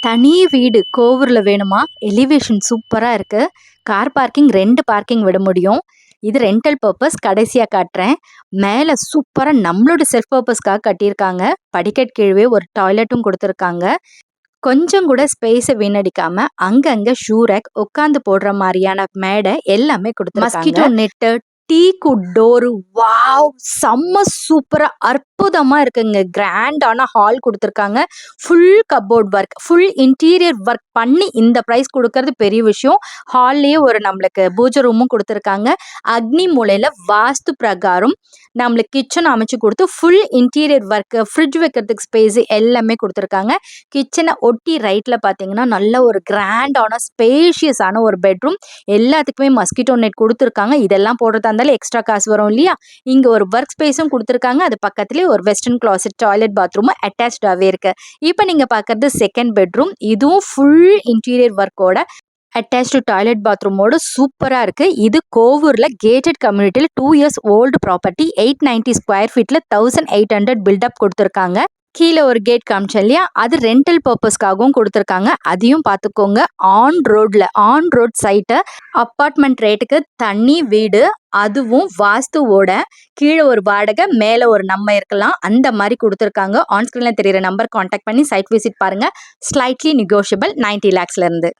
தனி வீடு கோவூரில் வேணுமா? எலிவேஷன் சூப்பராக இருக்குது கார் பார்க்கிங் ரெண்டு பார்க்கிங் விட முடியும். இது ரெண்டல் பர்பஸ் கடைசியாக காட்டுறேன். மேலே சூப்பராக நம்மளோட செல்ஃப் பர்பஸ்க்காக கட்டியிருக்காங்க. படிக்கட் கீழே ஒரு டாய்லெட்டும் கொடுத்துருக்காங்க. கொஞ்சம் கூட ஸ்பேஸை வீணடிக்காம அங்கங்க ஷூ ரேக் உட்காந்து போடுற மாதிரியான மேடை எல்லாமே கொடுத்து mosquito net teak wood door wow! செம்ம சூப்பராக அற்புதமாக இருக்குங்க. கிராண்டான ஹால் கொடுத்துருக்காங்க. Full cupboard work full interior work பண்ணி இந்த ப்ரைஸ் கொடுக்கறது பெரிய விஷயம். ஹால்லேயே ஒரு நம்மளுக்கு பூஜை ரூமும் கொடுத்துருக்காங்க. அக்னி மூலையில் வாஸ்து பிரகாரம் நம்மளுக்கு கிச்சன் அமைச்சு கொடுத்து ஃபுல் இன்டீரியர் ஒர்க்கு ஃப்ரிட்ஜ் வைக்கிறதுக்கு ஸ்பேஸ் எல்லாமே கொடுத்துருக்காங்க. கிச்சனை ஒட்டி ரைட்டில் பார்த்தீங்கன்னா நல்ல ஒரு கிராண்டான ஸ்பேஷியஸான ஒரு பெட்ரூம் எல்லாத்துக்குமே மஸ்கிட்டோ நெட் கொடுத்துருக்காங்க. இதெல்லாம் போடுறதா இருந்தாலும் எக்ஸ்ட்ரா காசு வரும் இல்லையா? இங்கே ஒரு ஒர்க் ஸ்பேஸும் கொடுத்துருக்காங்க. அது பக்கத்துலேயே ஒரு வெஸ்டர்ன் கிளாசட் டாய்லெட் பாத்ரூமும் அட்டாச்சாகவே இருக்குது இப்போ நீங்கள் பார்க்குறது செகண்ட் பெட்ரூம் இதுவும் ஃபுல் இன்டீரியர் ஒர்க்கோட அட்டாச்சு டாய்லெட் பாத்ரூமோட சூப்பராக இருக்குது இது கோவூரில் கேட்டட் கம்யூனிட்டியில் two years old property eight ninety square ஃபீட்டில் thousand eight hundred built up கொடுத்துருக்காங்க. கீழே ஒரு கேட் காமிச்சேன் இல்லையா? அது ரெண்டல் பர்பஸ்க்காகவும் கொடுத்துருக்காங்க. அதையும் பார்த்துக்கோங்க. ஆன் ரோட்ல ஆன் ரோட் சைட்டை அப்பார்ட்மெண்ட் ரேட்டுக்கு தண்ணி வீடு அதுவும் வாஸ்துவோட கீழே ஒரு வாடகை மேலே ஒரு நம்ம இருக்கலாம். அந்த மாதிரி கொடுத்துருக்காங்க. ஆன்ஸ்கிரீனில் தெரியிற நம்பர் காண்டாக்ட் பண்ணி சைட் விசிட் பாருங்கள் ஸ்லைட்லி நெகோஷியபிள் நைன்டி லேக்ஸ்லேருந்து